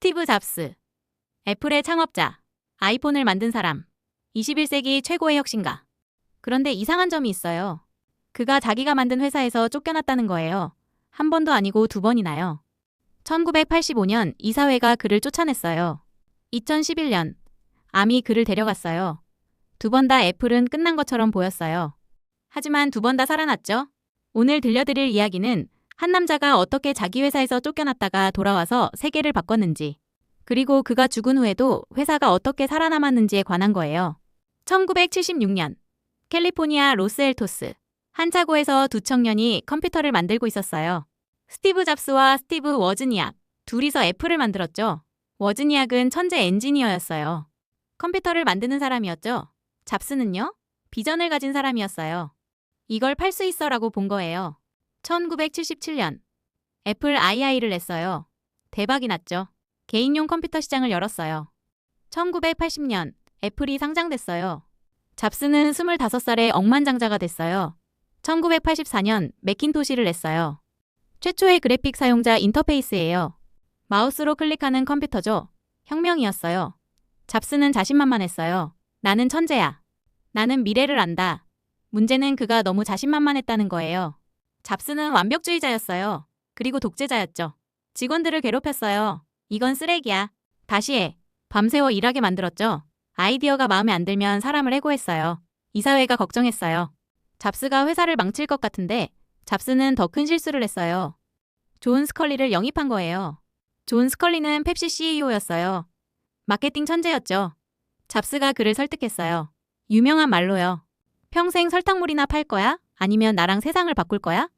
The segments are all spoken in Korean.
스티브 잡스. 애플의 창업자. 아이폰을 만든 사람. 21세기 최고의 혁신가. 그런데 이상한 점이 있어요. 그가 자기가 만든 회사에서 쫓겨났다는 거예요. 한 번도 아니고 두 번이나요. 1985년 이사회가 그를 쫓아냈어요. 2011년 암이 그를 데려갔어요. 두 번 다 애플은 끝난 것처럼 보였어요. 하지만 두 번 다 살아났죠? 오늘 들려드릴 이야기는 한 남자가 어떻게 자기 회사에서 쫓겨났다가 돌아와서 세계를 바꿨는지, 그리고 그가 죽은 후에도 회사가 어떻게 살아남았는지에 관한 거예요. 1976년, 캘리포니아 로스엘토스, 한 차고에서 두 청년이 컴퓨터를 만들고 있었어요. 스티브 잡스와 스티브 워즈니악, 둘이서 애플을 만들었죠. 워즈니악은 천재 엔지니어였어요. 컴퓨터를 만드는 사람이었죠. 잡스는요? 비전을 가진 사람이었어요. 이걸 팔 수 있어라고 본 거예요. 1977년 애플 II를 냈어요. 대박이 났죠. 개인용 컴퓨터 시장을 열었어요. 1980년 애플이 상장됐어요. 잡스는 25살에 억만장자가 됐어요. 1984년 매킨토시를 냈어요. 최초의 그래픽 사용자 인터페이스예요. 마우스로 클릭하는 컴퓨터죠. 혁명이었어요. 잡스는 자신만만했어요. 나는 천재야. 나는 미래를 안다. 문제는 그가 너무 자신만만했다는 거예요. 잡스는 완벽주의자였어요. 그리고 독재자였죠. 직원들을 괴롭혔어요. 이건 쓰레기야. 다시 해. 밤새워 일하게 만들었죠. 아이디어가 마음에 안 들면 사람을 해고했어요. 이사회가 걱정했어요. 잡스가 회사를 망칠 것 같은데 잡스는 더 큰 실수를 했어요. 존 스컬리를 영입한 거예요. 존 스컬리는 펩시 CEO였어요. 마케팅 천재였죠. 잡스가 그를 설득했어요. 유명한 말로요. 평생 설탕물이나 팔 거야? 아니면 나랑 세상을 바꿀 거야?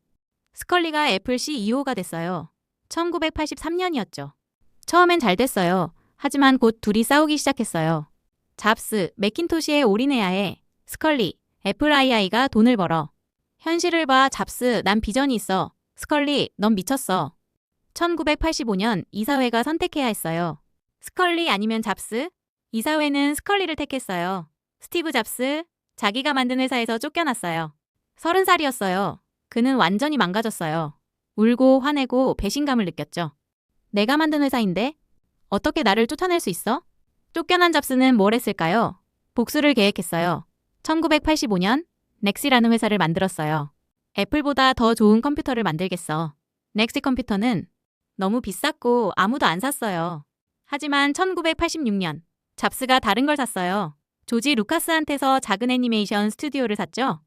스컬리가 애플 CEO가 됐어요. 1983년이었죠. 처음엔 잘 됐어요. 하지만 곧 둘이 싸우기 시작했어요. 잡스, 맥킨토시에 올인해야 해. 스컬리, 애플 II가 돈을 벌어. 현실을 봐, 잡스, 난 비전이 있어. 스컬리, 넌 미쳤어. 1985년 이사회가 선택해야 했어요. 스컬리 아니면 잡스? 이사회는 스컬리를 택했어요. 스티브 잡스, 자기가 만든 회사에서 쫓겨났어요. 서른 살이었어요. 그는 완전히 망가졌어요. 울고 화내고 배신감을 느꼈죠. 내가 만든 회사인데 어떻게 나를 쫓아낼 수 있어? 쫓겨난 잡스는 뭘 했을까요? 복수를 계획했어요. 1985년 넥시라는 회사를 만들었어요. 애플보다 더 좋은 컴퓨터를 만들겠어. 넥시 컴퓨터는 너무 비쌌고 아무도 안 샀어요. 하지만 1986년 잡스가 다른 걸 샀어요. 조지 루카스한테서 작은 애니메이션 스튜디오를 샀죠.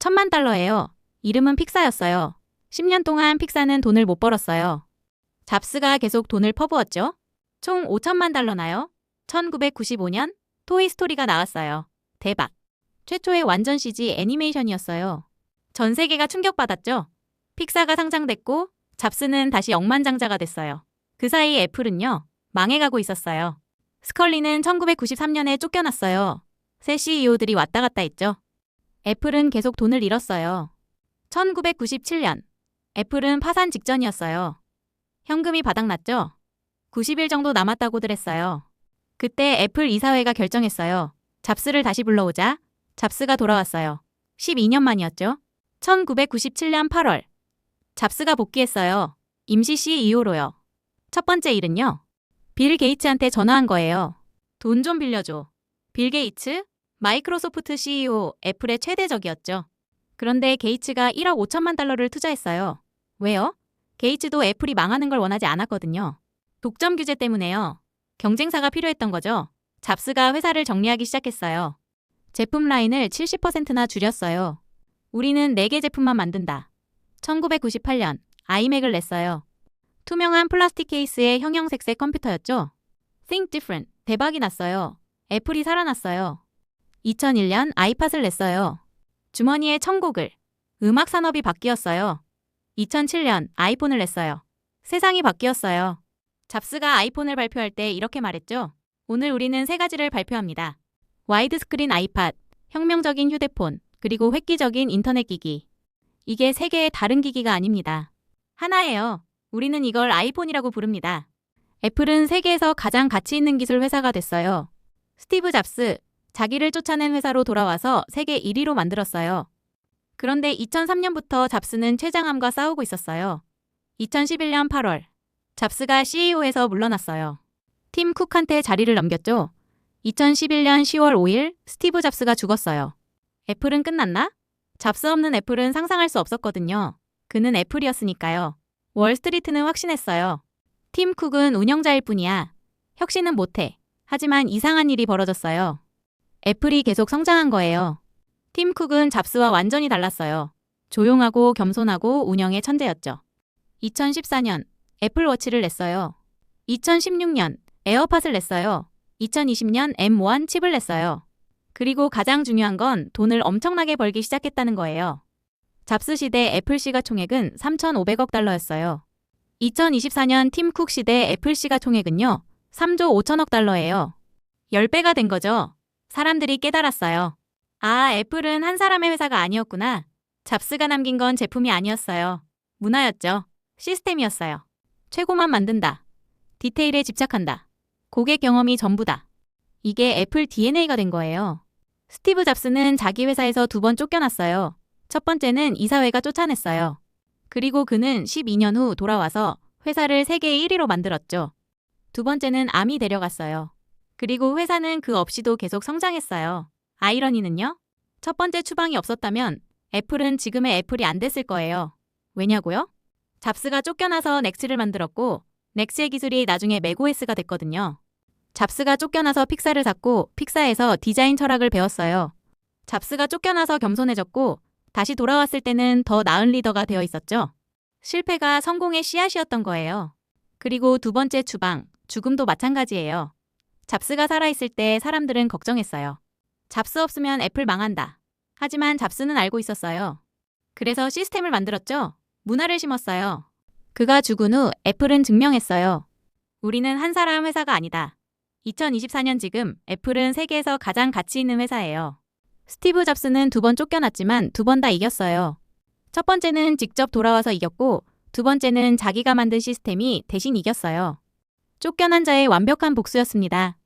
천만 달러예요. 이름은 픽사였어요. 10년 동안 픽사는 돈을 못 벌었어요. 잡스가 계속 돈을 퍼부었죠. 총 5천만 달러나요? 1995년 토이스토리가 나왔어요. 대박. 최초의 완전 CG 애니메이션이었어요. 전 세계가 충격받았죠. 픽사가 상장됐고 잡스는 다시 억만장자가 됐어요. 그 사이 애플은요, 망해가고 있었어요. 스컬리는 1993년에 쫓겨났어요. 새 CEO들이 왔다 갔다 했죠. 애플은 계속 돈을 잃었어요. 1997년, 애플은 파산 직전이었어요. 현금이 바닥났죠? 90일 정도 남았다고들 했어요. 그때 애플 이사회가 결정했어요. 잡스를 다시 불러오자. 잡스가 돌아왔어요. 12년 만이었죠. 1997년 8월. 잡스가 복귀했어요. 임시 CEO로요. 첫 번째 일은요. 빌 게이츠한테 전화한 거예요. 돈 좀 빌려줘. 빌 게이츠? 마이크로소프트 CEO, 애플의 최대적이었죠. 그런데 게이츠가 1억 5천만 달러를 투자했어요. 왜요? 게이츠도 애플이 망하는 걸 원하지 않았거든요. 독점 규제 때문에요. 경쟁사가 필요했던 거죠. 잡스가 회사를 정리하기 시작했어요. 제품 라인을 70%나 줄였어요. 우리는 4개 제품만 만든다. 1998년 아이맥을 냈어요. 투명한 플라스틱 케이스의 형형색색 컴퓨터였죠. Think Different 대박이 났어요. 애플이 살아났어요. 2001년 아이팟을 냈어요. 주머니에 천곡을. 음악 산업이 바뀌었어요. 2007년 아이폰을 냈어요. 세상이 바뀌었어요. 잡스가 아이폰을 발표할 때 이렇게 말했죠. 오늘 우리는 세 가지를 발표합니다. 와이드 스크린 아이팟, 혁명적인 휴대폰, 그리고 획기적인 인터넷 기기. 이게 세 개의 다른 기기가 아닙니다. 하나예요. 우리는 이걸 아이폰이라고 부릅니다. 애플은 세계에서 가장 가치 있는 기술 회사가 됐어요. 스티브 잡스, 자기를 쫓아낸 회사로 돌아와서 세계 1위로 만들었어요. 그런데 2003년부터 잡스는 최장암과 싸우고 있었어요. 2011년 8월, 잡스가 CEO에서 물러났어요. 팀 쿡한테 자리를 넘겼죠. 2011년 10월 5일 스티브 잡스가 죽었어요. 애플은 끝났나? 잡스 없는 애플은 상상할 수 없었거든요. 그는 애플이었으니까요. 월스트리트는 확신했어요. 팀 쿡은 운영자일 뿐이야. 혁신은 못해. 하지만 이상한 일이 벌어졌어요. 애플이 계속 성장한 거예요. 팀 쿡은 잡스와 완전히 달랐어요. 조용하고 겸손하고 운영의 천재였죠. 2014년 애플워치를 냈어요. 2016년 에어팟을 냈어요. 2020년 M1 칩을 냈어요. 그리고 가장 중요한 건 돈을 엄청나게 벌기 시작했다는 거예요. 잡스 시대 애플 시가 총액은 3,500억 달러였어요. 2024년 팀쿡 시대 애플 시가 총액은요, 3조 5천억 달러예요. 10배가 된 거죠. 사람들이 깨달았어요. 아, 애플은 한 사람의 회사가 아니었구나. 잡스가 남긴 건 제품이 아니었어요. 문화였죠. 시스템이었어요. 최고만 만든다. 디테일에 집착한다. 고객 경험이 전부다. 이게 애플 DNA가 된 거예요. 스티브 잡스는 자기 회사에서 두 번 쫓겨났어요. 첫 번째는 이사회가 쫓아냈어요. 그리고 그는 12년 후 돌아와서 회사를 세계 1위로 만들었죠. 두 번째는 암이 데려갔어요. 그리고 회사는 그 없이도 계속 성장했어요. 아이러니는요? 첫 번째 추방이 없었다면 애플은 지금의 애플이 안 됐을 거예요. 왜냐고요? 잡스가 쫓겨나서 넥스를 만들었고 넥스의 기술이 나중에 맥OS가 됐거든요. 잡스가 쫓겨나서 픽사를 샀고 픽사에서 디자인 철학을 배웠어요. 잡스가 쫓겨나서 겸손해졌고 다시 돌아왔을 때는 더 나은 리더가 되어 있었죠. 실패가 성공의 씨앗이었던 거예요. 그리고 두 번째 추방, 죽음도 마찬가지예요. 잡스가 살아있을 때 사람들은 걱정했어요. 잡스 없으면 애플 망한다. 하지만 잡스는 알고 있었어요. 그래서 시스템을 만들었죠. 문화를 심었어요. 그가 죽은 후 애플은 증명했어요. 우리는 한 사람 회사가 아니다. 2024년 지금 애플은 세계에서 가장 가치 있는 회사예요. 스티브 잡스는 두 번 쫓겨났지만 두 번 다 이겼어요. 첫 번째는 직접 돌아와서 이겼고 두 번째는 자기가 만든 시스템이 대신 이겼어요. 쫓겨난 자의 완벽한 복수였습니다.